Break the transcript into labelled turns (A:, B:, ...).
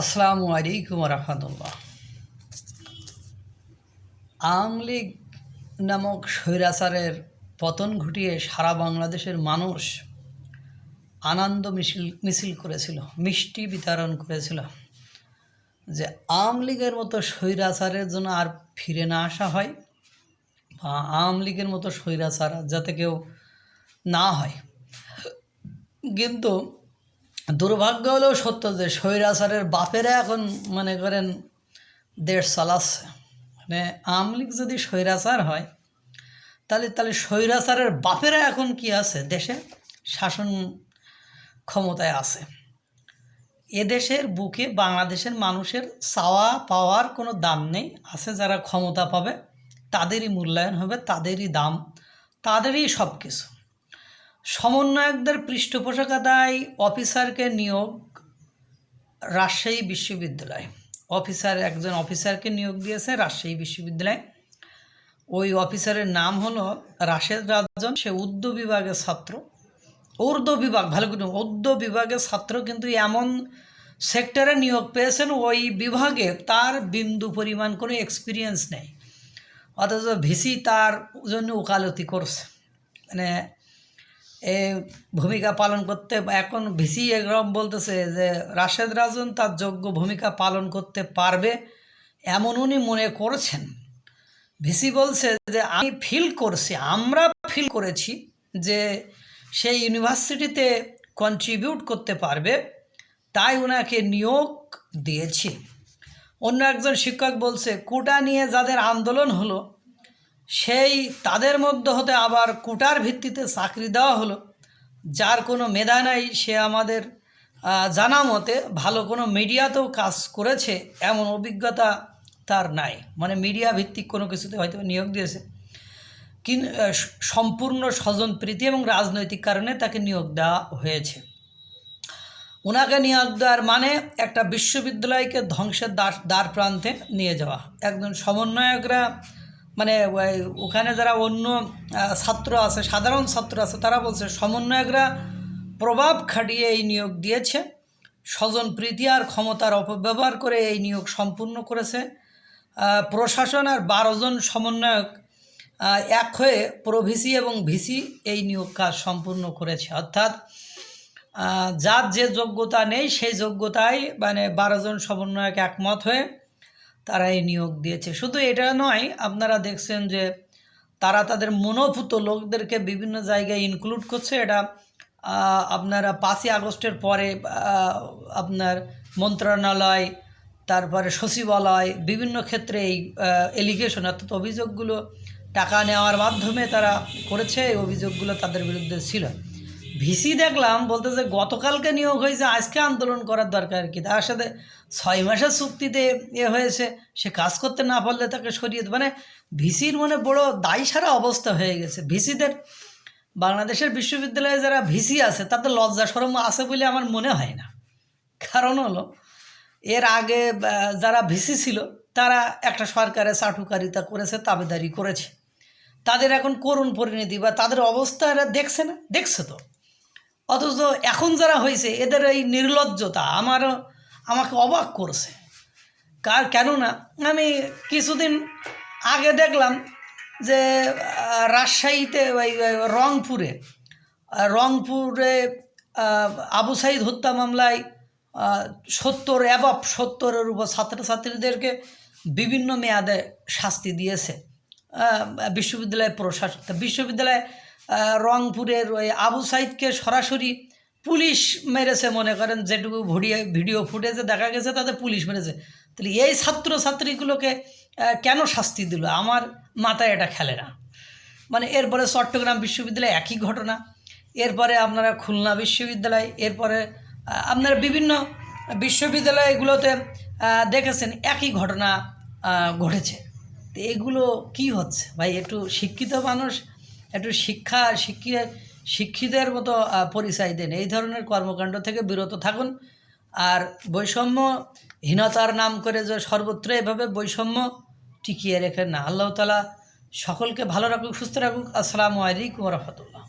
A: আসসালামু আলাইকুম রহমতুল্লাহ। আওয়ামী লীগ নামক স্বৈরাচারের পতন ঘটিয়ে সারা বাংলাদেশের মানুষ আনন্দ মিছিল মিছিল করেছিল, মিষ্টি বিতরণ করেছিল যে আওয়ামী লীগের মতো স্বৈরাচারের জন্য আর ফিরে না আসা হয় বা আওয়ামী লীগের মতো স্বৈরাচার যাতে কেউ না হয়। কিন্তু দুর্ভাগ্য হলেও সত্য যে স্বৈরাচারের বাপেরা এখন মনে করেন দেশ চালাচ্ছে মানে আওয়ামী লীগ যদি স্বৈরাচার হয়, তাহলে তাহলে স্বৈরাচারের বাপেরা এখন কি আছে? দেশে শাসন ক্ষমতায় আছে। এদেশের বুকে বাংলাদেশের মানুষের চাওয়া পাওয়ার কোনো দাম নেই। আছে যারা ক্ষমতা পাবে, তাদেরই মূল্যায়ন হবে, তাদেরই দাম, তাদেরই সব কিছু সমন্বয়কদের পৃষ্ঠপোষকতায় অফিসারকে নিয়োগ রাজশাহী বিশ্ববিদ্যালয়। অফিসার একজন অফিসারকে নিয়োগ দিয়েছে রাজশাহী বিশ্ববিদ্যালয়। ওই অফিসারের নাম হলো রাশেদ রাজন। সে উর্দু বিভাগের ছাত্র। উর্দু বিভাগ, ভালো করে উর্দু বিভাগের ছাত্র কিন্তু এমন সেক্টরে নিয়োগ পেয়েছেন, ওই বিভাগে তার বিন্দু পরিমাণ কোনো এক্সপিরিয়েন্স নেই। অথচ ভিসি তার জন্য ওকালতি করছে। মানে ভূমিকা পালন করতে, এখন ভিসি এরকম বলতেছে যে রাশেদ রাজন তার যোগ্য ভূমিকা পালন করতে পারবে এমন উনি মনে করছেন। ভিসি বলছে যে আমি ফিল করছি, আমরা ফিল করেছি যে সেই ইউনিভার্সিটিতে কন্ট্রিবিউট করতে পারবে, তাই ওনাকে নিয়োগ দিয়েছি। অন্য একজন শিক্ষক বলছে, কোটা নিয়ে যাদের আন্দোলন হলো সেই তাদের মধ্যে হতে আবার কোটার ভিত্তিতে চাকরি দেওয়া হলো। যার কোনো মেধা নাই, সে আমাদের জানা মতে ভালো কোনো মিডিয়াতেও কাজ করেছে এমন অভিজ্ঞতা তার নাই। মানে মিডিয়া ভিত্তিক কোনো কিছুতে হয়তো নিয়োগ দিয়েছে। কিন সম্পূর্ণ স্বজন প্রীতি এবং রাজনৈতিক কারণে তাকে নিয়োগ দেওয়া হয়েছে। ওনাকে নিয়োগ দেওয়ার মানে একটা বিশ্ববিদ্যালয়কে ধ্বংসের দ্বার দ্বার প্রান্তে নিয়ে যাওয়া। একজন সমন্বয়করা মানে ওখানে যারা অন্য ছাত্র আছে, সাধারণ ছাত্র আছে, তারা বলছে, সমন্বয়করা প্রভাব খাটিয়ে এই নিয়োগ দিয়েছে। স্বজন প্রীতি আর ক্ষমতার অপব্যবহার করে এই নিয়োগ সম্পূর্ণ করেছে। প্রশাসন আর বারো জন সমন্বয়ক এক হয়ে প্রভিসি এবং ভিসি এই নিয়োগ কাজ সম্পূর্ণ করেছে। অর্থাৎ যার যে যোগ্যতা নেই, সেই যোগ্যতায় মানে বারো জন সমন্বয়ক একমত হয়ে তারা এই নিয়োগ দিয়েছে। শুধু এটা নয়, আপনারা দেখছেন যে তারা তাদের মনোভূত লোকদেরকে বিভিন্ন জায়গায় ইনক্লুড করছে। এটা আপনারা পাঁচই আগস্টের পরে আপনার মন্ত্রণালয়, তারপরে সচিবালয়, বিভিন্ন ক্ষেত্রে এই এলিগেশন অর্থাৎ অভিযোগগুলো টাকা নেওয়ার মাধ্যমে তারা করেছে। এই অভিযোগগুলো তাদের বিরুদ্ধে ছিল। ভিসি দেখলাম বলতে যে গতকালকে নিয়োগ হয়েছে, আজকে আন্দোলন করার দরকার কি? তার সাথে ছয় মাসের চুক্তিতে এ হয়েছে, সে কাজ করতে না পারলে তাকে সরিয়ে মানে ভিসির মনে বড় দায়ী সারা অবস্থা হয়ে গেছে। ভিসিদের, বাংলাদেশের বিশ্ববিদ্যালয়ে যারা ভিসি আছে, তাতে লজ্জা সরম আছে বলে আমার মনে হয় না। কারণ হলো, এর আগে যারা ভিসি ছিল, তারা একটা সরকারের চাটুকারিতা করেছে, তাবেদারি করেছে। তাদের এখন করুণ পরিণতি বা তাদের অবস্থা এরা দেখছে না? দেখছে তো। অথচ এখন যারা হয়েছে, এদের এই নির্লজ্জতা আমারও আমাকে অবাক করছে। কার, কেননা আমি কিছুদিন আগে দেখলাম যে রাজশাহীতে ওই রংপুরে রংপুরে আবু সাইদ হত্যা মামলায় সত্তর অ্যাবভ সত্তরের উপর ছাত্রছাত্রীদেরকে বিভিন্ন মেয়াদে শাস্তি দিয়েছে। বিশ্ববিদ্যালয় প্রশাসন বিশ্ববিদ্যালয়ে রংপুরের ওই আবু সাইদকে সরাসরি পুলিশ মেরেছে মনে করেন, যেটুকু ভিডিও ভিডিও ফুটেজে দেখা গেছে, তাতে পুলিশ মেরেছে। তাহলে এই ছাত্র ছাত্রীগুলোকে কেন শাস্তি দিল? আমার মাথায় এটা খেলে না। মানে এরপরে চট্টগ্রাম বিশ্ববিদ্যালয় একই ঘটনা, এরপরে আপনারা খুলনা বিশ্ববিদ্যালয়, এরপরে আপনারা বিভিন্ন বিশ্ববিদ্যালয়গুলোতে দেখেছেন একই ঘটনা ঘটেছে। তো এগুলো কি হচ্ছে? ভাই, একটু শিক্ষিত মানুষ একটু শিক্ষা শিক্ষিত শিক্ষিতের মতো পরিচয় দেন। এই ধরনের কর্মকাণ্ড থেকে বিরত থাকুন। আর বৈষম্যহীনতার নাম করে যে সর্বত্র এভাবে বৈষম্য টিকিয়ে রেখেন না। আল্লাহ তালা সকলকে ভালো রাখুক, সুস্থ রাখুক। আসসালামু আলাইকুম রহমতুল্লাহ।